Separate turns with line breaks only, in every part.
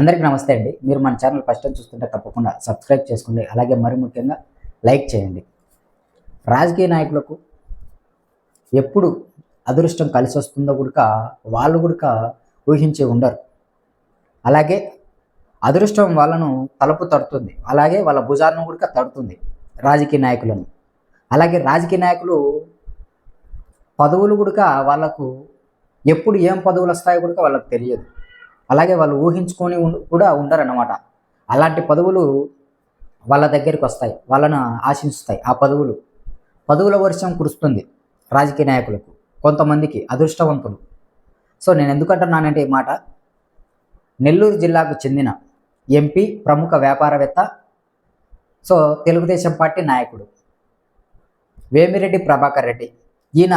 అందరికీ నమస్తే అండి. మీరు మన ఛానల్ ఫస్ట్ టైం చూస్తుంటే తప్పకుండా సబ్స్క్రైబ్ చేసుకోండి. అలాగే మరి ముఖ్యంగా లైక్ చేయండి. రాజకీయ నాయకులకు ఎప్పుడు అదృష్టం కలిసి వస్తుందో కూడా వాళ్ళు కూడా ఊహించి ఉండరు. అలాగే అదృష్టం వాళ్ళను తలుపు తడుతుంది. అలాగే వాళ్ళ భుజాలను కూడా తడుతుంది రాజకీయ నాయకులను. అలాగే రాజకీయ నాయకులు పదవులు కూడా వాళ్ళకు ఎప్పుడు ఏం పదవులు వస్తాయో కూడా వాళ్ళకి తెలియదు. అలాగే వాళ్ళు ఊహించుకొని కూడా ఉండరన్నమాట. అలాంటి పదవులు వాళ్ళ దగ్గరికి వస్తాయి వాళ్ళను ఆశించుతాయి ఆ పదవులు. పదవుల వర్షం కురుస్తుంది రాజకీయ నాయకులకు కొంతమందికి అదృష్టవంతులు. సో నేను ఎందుకంటున్నానంటే ఈ మాట? నెల్లూరు జిల్లాకు చెందిన ఎంపీ ప్రముఖ వ్యాపారవేత్త సో తెలుగుదేశం పార్టీ నాయకుడు వేమిరెడ్డి ప్రభాకర్ రెడ్డి. ఈయన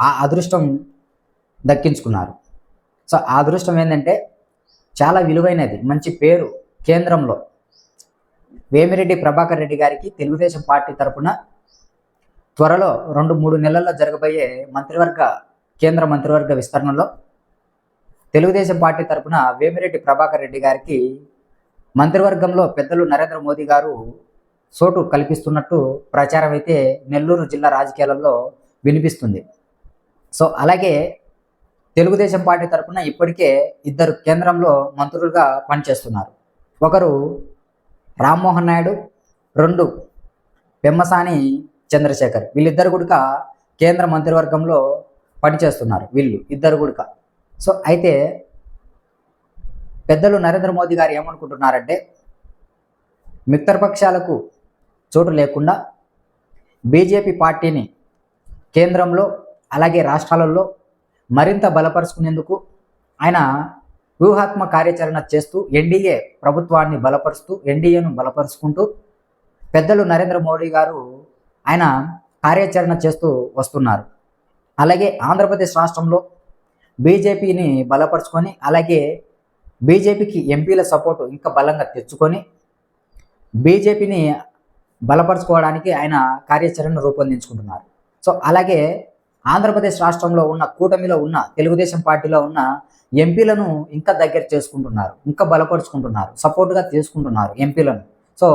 ఆ అదృష్టం దక్కించుకున్నారు. సో ఆ అదృష్టం ఏంటంటే చాలా విలువైనది. మంచి పేరు కేంద్రంలో. వేమిరెడ్డి ప్రభాకర్ రెడ్డి గారికి తెలుగుదేశం పార్టీ తరపున త్వరలో రెండు మూడు నెలల్లో జరగబోయే మంత్రివర్గ కేంద్ర మంత్రివర్గ విస్తరణలో తెలుగుదేశం పార్టీ తరపున వేమిరెడ్డి ప్రభాకర్ రెడ్డి గారికి మంత్రివర్గంలో పెద్దలు నరేంద్ర మోదీ గారు చోటు కల్పిస్తున్నట్టు ప్రచారం అయితే నెల్లూరు జిల్లా రాజకీయాలలో వినిపిస్తుంది. సో అలాగే తెలుగుదేశం పార్టీ తరఫున ఇప్పటికే ఇద్దరు కేంద్రంలో మంత్రులుగా పనిచేస్తున్నారు. ఒకరు రామ్మోహన్ నాయుడు రెండు పెమ్మసాని చంద్రశేఖర్. వీళ్ళిద్దరు కూడక కేంద్ర మంత్రివర్గంలో పనిచేస్తున్నారు వీళ్ళు ఇద్దరు కూడక సో అయితే పెద్దలు నరేంద్ర మోదీ గారు ఏమనుకుంటున్నారంటే మిత్రపక్షాలకు చోటు లేకుండా బీజేపీ పార్టీని కేంద్రంలో అలాగే రాష్ట్రాలలో మరింత బలపరుచుకునేందుకు ఆయన వ్యూహాత్మ కార్యాచరణ చేస్తూ ఎన్డీఏ ప్రభుత్వాన్ని బలపరుస్తూ ఎన్డీఏను బలపరుచుకుంటూ పెద్దలు నరేంద్ర మోడీ గారు ఆయన కార్యాచరణ చేస్తూ వస్తున్నారు. అలాగే ఆంధ్రప్రదేశ్ రాష్ట్రంలో బీజేపీని బలపరుచుకొని అలాగే బీజేపీకి ఎంపీల సపోర్టు ఇంకా బలంగా తెచ్చుకొని బీజేపీని బలపరుచుకోవడానికి ఆయన కార్యాచరణ రూపొందించుకుంటున్నారు. సో అలాగే ఆంధ్రప్రదేశ్ రాష్ట్రంలో ఉన్న కూటమిలో ఉన్న తెలుగుదేశం పార్టీలో ఉన్న ఎంపీలను ఇంకా దగ్గర చేసుకుంటున్నారు ఇంకా బలపరుచుకుంటున్నారు సపోర్ట్గా తీసుకుంటున్నారు ఎంపీలను. సో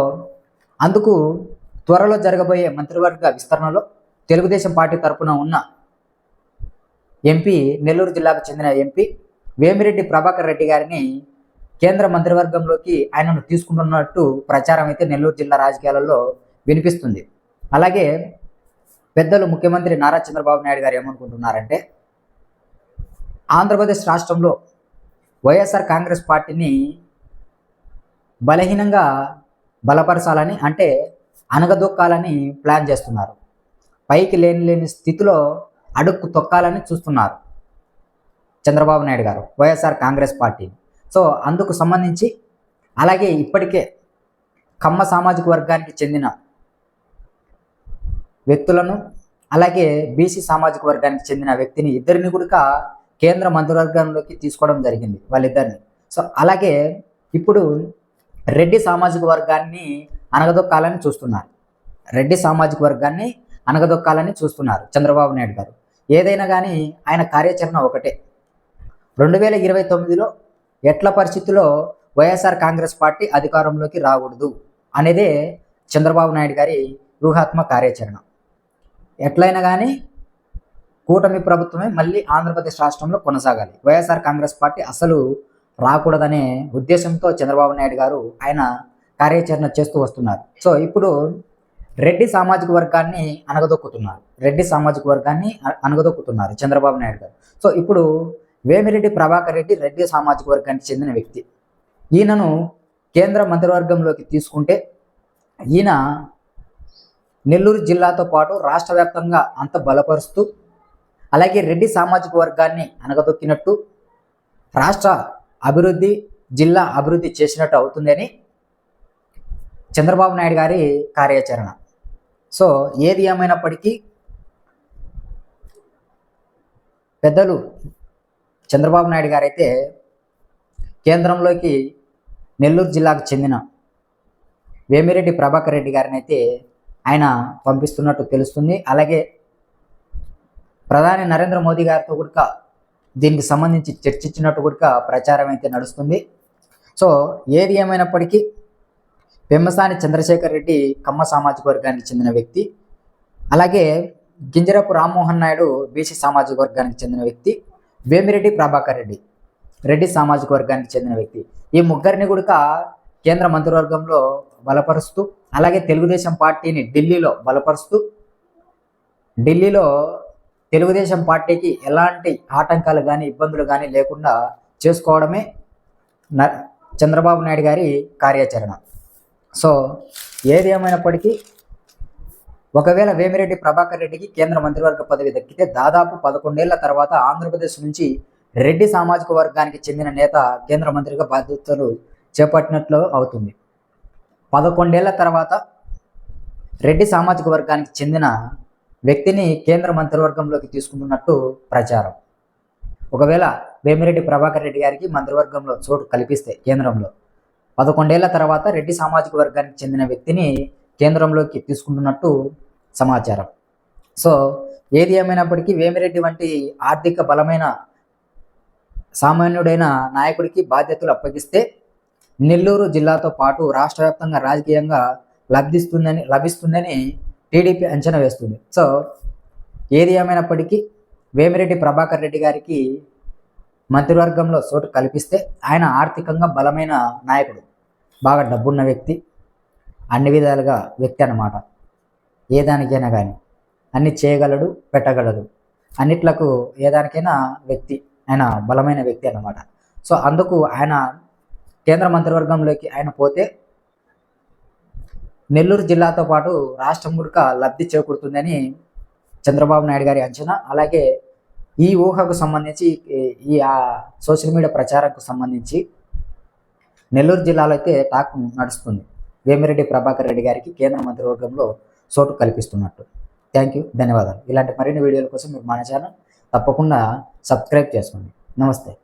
అందుకు త్వరలో జరగబోయే మంత్రివర్గ విస్తరణలో తెలుగుదేశం పార్టీ తరపున ఉన్న ఎంపీ నెల్లూరు జిల్లాకు చెందిన ఎంపీ వేమిరెడ్డి ప్రభాకర్ రెడ్డి గారిని కేంద్ర మంత్రివర్గంలోకి ఆయనను తీసుకుంటున్నట్టు ప్రచారం అయితే నెల్లూరు జిల్లా రాజకీయాలలో వినిపిస్తుంది. అలాగే పెద్దలు ముఖ్యమంత్రి నారా చంద్రబాబు నాయుడు గారు ఏమనుకుంటున్నారంటే ఆంధ్రప్రదేశ్ రాష్ట్రంలో వైఎస్ఆర్ కాంగ్రెస్ పార్టీని బలహీనంగా బలపరచాలని అంటే అనగదొక్కాలని ప్లాన్ చేస్తున్నారు. పైకి లేని లేని స్థితిలో అడుక్కు తొక్కాలని చూస్తున్నారు చంద్రబాబు నాయుడు గారు వైఎస్ఆర్ కాంగ్రెస్ పార్టీ సో అందుకు సంబంధించి అలాగే ఇప్పటికే కమ్మ సామాజిక వర్గానికి చెందిన వ్యక్తులను అలాగే బీసీ సామాజిక వర్గానికి చెందిన వ్యక్తిని ఇద్దరిని కూడా కేంద్ర మంత్రివర్గంలోకి తీసుకోవడం జరిగింది వాళ్ళిద్దరిని. సో అలాగే ఇప్పుడు రెడ్డి సామాజిక వర్గాన్ని అనగదొక్కాలని చూస్తున్నారు. రెడ్డి సామాజిక వర్గాన్ని అనగదొక్కాలని చూస్తున్నారు చంద్రబాబు నాయుడు గారు. ఏదైనా కానీ ఆయన కార్యాచరణ ఒకటే. రెండు వేల ఇరవై తొమ్మిదిలో ఎట్ల పరిస్థితిలో వైఎస్ఆర్ కాంగ్రెస్ పార్టీ అధికారంలోకి రాకూడదు అనేదే చంద్రబాబు నాయుడు గారి వ్యూహాత్మక కార్యాచరణ. ఎట్లయినా కానీ కూటమి ప్రభుత్వమే మళ్ళీ ఆంధ్రప్రదేశ్ రాష్ట్రంలో కొనసాగాలి. వైఎస్ఆర్ కాంగ్రెస్ పార్టీ అసలు రాకూడదనే ఉద్దేశంతో చంద్రబాబు నాయుడు గారు ఆయన కార్యాచరణ చేస్తూ వస్తున్నారు. సో ఇప్పుడు రెడ్డి సామాజిక వర్గాన్ని అనగదొక్కుతున్నారు. రెడ్డి సామాజిక వర్గాన్ని అనగదొక్కుతున్నారు చంద్రబాబు నాయుడు గారు. సో ఇప్పుడు వేమిరెడ్డి ప్రభాకర్ రెడ్డి రెడ్డి సామాజిక వర్గానికి చెందిన వ్యక్తి. ఈయనను కేంద్ర మంత్రివర్గంలోకి తీసుకుంటే ఈయన నెల్లూరు జిల్లాతో పాటు రాష్ట్ర వ్యాప్తంగా అంత బలపరుస్తూ అలాగే రెడ్డి సామాజిక వర్గాన్ని అనగదొక్కినట్టు రాష్ట్ర అభివృద్ధి జిల్లా అభివృద్ధి చేసినట్టు అవుతుందని చంద్రబాబు నాయుడు గారి కార్యాచరణ. సో ఏది ఏమైనప్పటికీ పెద్దలు చంద్రబాబు నాయుడు గారైతే కేంద్రంలోకి నెల్లూరు జిల్లాకు చెందిన వేమిరెడ్డి ప్రభాకర్ రెడ్డి గారిని అయితే ఆయన పంపిస్తున్నట్టు తెలుస్తుంది. అలాగే ప్రధాని నరేంద్ర మోదీ గారితో కూడా దీనికి సంబంధించి చర్చించినట్టు కూడా ప్రచారం అయితే నడుస్తుంది. సో ఏది ఏమైనప్పటికీ పెమ్మసాని చంద్రశేఖర్ రెడ్డి కమ్మ సామాజిక వర్గానికి చెందిన వ్యక్తి. అలాగే గింజరపు రామ్మోహన్ నాయుడు బీసీ సామాజిక వర్గానికి చెందిన వ్యక్తి. వేమిరెడ్డి ప్రభాకర్ రెడ్డి రెడ్డి సామాజిక వర్గానికి చెందిన వ్యక్తి. ఈ ముగ్గురిని కూడా కేంద్ర మంత్రివర్గంలో బలపరుస్తూ అలాగే తెలుగుదేశం పార్టీని ఢిల్లీలో బలపరుస్తూ ఢిల్లీలో తెలుగుదేశం పార్టీకి ఎలాంటి ఆటంకాలు కానీ ఇబ్బందులు కానీ లేకుండా చేసుకోవడమే న చంద్రబాబు నాయుడు గారి కార్యాచరణ. సో ఏది ఏమైనప్పటికీ ఒకవేళ వేమిరెడ్డి ప్రభాకర్ రెడ్డికి కేంద్ర మంత్రివర్గ పదవి దక్కితే దాదాపు పదకొండేళ్ళ తర్వాత ఆంధ్రప్రదేశ్ నుంచి రెడ్డి సామాజిక వర్గానికి చెందిన నేత కేంద్ర మంత్రిగా బాధ్యతలు చేపట్టినట్లు అవుతుంది. పదకొండేళ్ళ తర్వాత రెడ్డి సామాజిక వర్గానికి చెందిన వ్యక్తిని కేంద్ర మంత్రివర్గంలోకి తీసుకుంటున్నట్టు ప్రచారం. ఒకవేళ వేమిరెడ్డి ప్రభాకర్ రెడ్డి గారికి మంత్రివర్గంలో చోటు కల్పిస్తే కేంద్రంలో. పదకొండేళ్ళ తర్వాత రెడ్డి సామాజిక వర్గానికి చెందిన వ్యక్తిని కేంద్రంలోకి తీసుకుంటున్నట్టు సమాచారం. సో ఏది ఏమైనప్పటికీ వేమిరెడ్డి వంటి ఆర్థిక బలమైన సామాన్యుడైన నాయకుడికి బాధ్యతలు అప్పగిస్తే నెల్లూరు జిల్లాతో పాటు రాష్ట్ర వ్యాప్తంగా రాజకీయంగా లబ్ధిస్తుందని లభిస్తుందని టీడీపీ అంచనా వేస్తుంది. సో ఏది ఏమైనప్పటికీ వేమిరెడ్డి ప్రభాకర్ రెడ్డి గారికి మంత్రివర్గంలో చోటు కల్పిస్తే ఆయన ఆర్థికంగా బలమైన నాయకుడు. బాగా డబ్బున్న వ్యక్తి అన్ని విధాలుగా వ్యక్తి అన్నమాట. ఏ దానికైనా కానీ అన్ని చేయగలడు పెట్టగలడు. అన్నిట్లకు ఏ దానికైనా వ్యక్తి ఆయన బలమైన వ్యక్తి అన్నమాట. సో అందుకు ఆయన కేంద్ర మంత్రివర్గంలోకి ఆయన పోతే నెల్లూరు జిల్లాతో పాటు రాష్ట్రం కూడా లబ్ధి చేకూరుతుందని చంద్రబాబు నాయుడు గారి అంచనా. అలాగే ఈ ఊహకు సంబంధించి ఈ- ఈ ఆ సోషల్ మీడియా ప్రచారంకు సంబంధించి నెల్లూరు జిల్లాలో అయితే టాక్ నడుస్తుంది. వేమిరెడ్డి ప్రభాకర్ రెడ్డి గారికి కేంద్ర మంత్రివర్గంలో చోటు కల్పిస్తున్నట్టు. థ్యాంక్ యూ ధన్యవాదాలు. ఇలాంటి మరిన్ని వీడియోల కోసం మీరు మన ఛానల్ తప్పకుండా సబ్స్క్రైబ్ చేసుకోండి. నమస్తే.